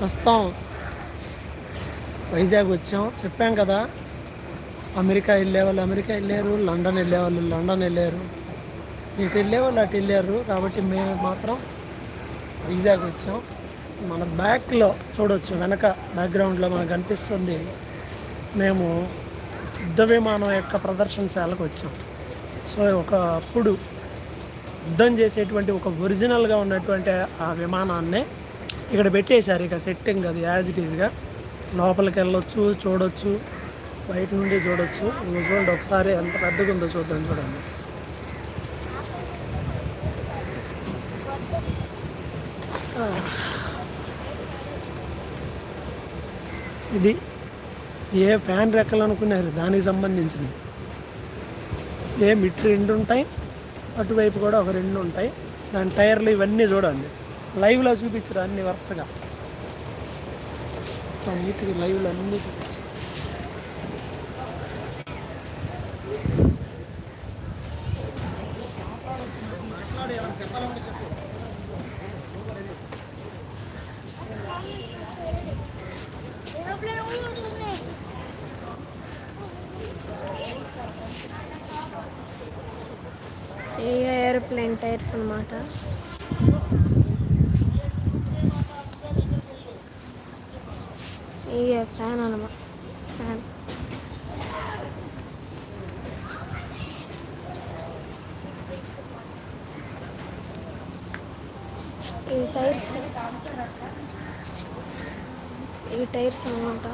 ప్రస్తుతం వైజాగ్ వచ్చాం. చెప్పాం కదా అమెరికా వెళ్ళే వాళ్ళు అమెరికా వెళ్ళారు లండన్ వెళ్ళే వాళ్ళు లండన్ వెళ్ళారు. ఇటు వెళ్ళే వాళ్ళు అటు వెళ్ళారు. కాబట్టి మేము మాత్రం వైజాగ్ వచ్చాం. మన బ్యాక్లో చూడొచ్చు వెనక బ్యాక్గ్రౌండ్లో మనకు కనిపిస్తుంది మేము యుద్ధ విమానం యొక్క ప్రదర్శనశాలకు వచ్చాం. సో ఒకప్పుడు యుద్ధం చేసేటువంటి ఒక ఒరిజినల్గా ఉన్నటువంటి ఆ విమానాన్నే ఇక్కడ పెట్టేశారు ఇక సెట్టింగ్ అది యాజ్ ఇట్ ఈజ్గా లోపలికి వెళ్ళొచ్చు చూడొచ్చు బయట నుండి చూడొచ్చు. ఇంక చూడండి ఒకసారి ఎంత పెద్దగా ఉందో చూద్దాం చూడండి. ఇది ఏ ఫ్యాన్ రెక్కలనుకున్నారు దానికి సంబంధించినవి సేమ్ ఇటు రెండు ఉంటాయి అటువైపు కూడా ఒక రెండు ఉంటాయి. దాని టైర్లు ఇవన్నీ చూడండి. లైవ్లో చూపించరు అన్ని వరుసగా? నీట్గా లైవ్లో అన్నీ చూపించారు ఏ ఏరోప్లేన్ టైర్స్ అన్నమాట? ఈ ఫ్యాన్ అనమాట ఫ్యాన్. ఈ టైర్స్. ఈ టైర్స్ అనమాట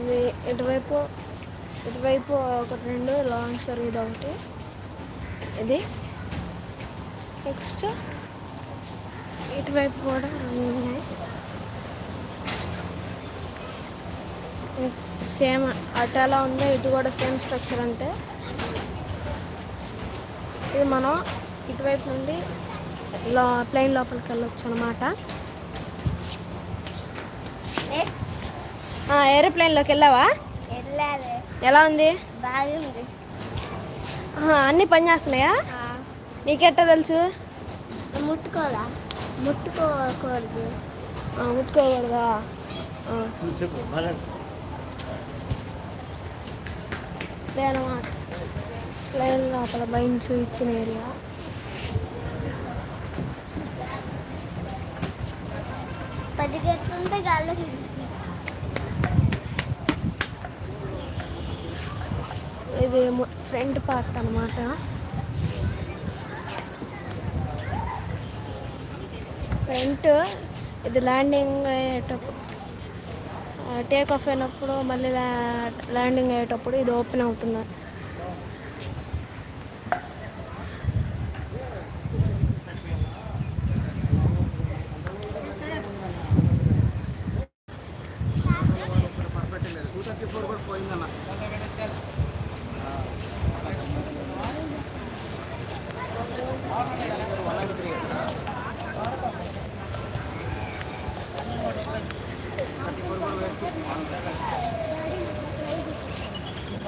ఇది ఇటువైపు ఇటువైపు ఒకటి రెండు లాంచర్ ఇది ఒకటి. ఇది. నెక్స్ట్ ఇటువైపు కూడా రెండు ఉన్నాయి. సేమ్ అటు ఎలా ఉందో ఇటు కూడా సేమ్ స్ట్రక్చర్ అంతే. ఇది మనం ఇటువైపు నుండి లో ప్లెయిన్ లోపలికి వెళ్ళొచ్చు అనమాట ఏరోప్లేన్లోకి వెళ్ళావా? వెళ్ళాలి. ఎలా ఉంది? బాగుంది. ఆహా, అన్నీ పని చేస్తున్నాయా? నీకెట్టా తెలుసు? ముట్టుకోదా ముట్టుకోకూడదు. ఆ, ముట్టుకోకూడదా? ఆ, ఇదే అన్నమాట ప్లేన్ లోపల బైన్స్ ఇచ్చిన ఏరియా. పది గంటలుంటే గాల్లోకి ఇది ఫ్రంట్ పార్ట్ అన్నమాట. ఫ్రంట్ ఇది ల్యాండింగ్ అయ్యేటప్పుడు టేక్ ఆఫ్ అయినప్పుడు మళ్ళీ ల్యాండింగ్ అయ్యేటప్పుడు ఇది ఓపెన్ అవుతుంది. పోయిందన్న.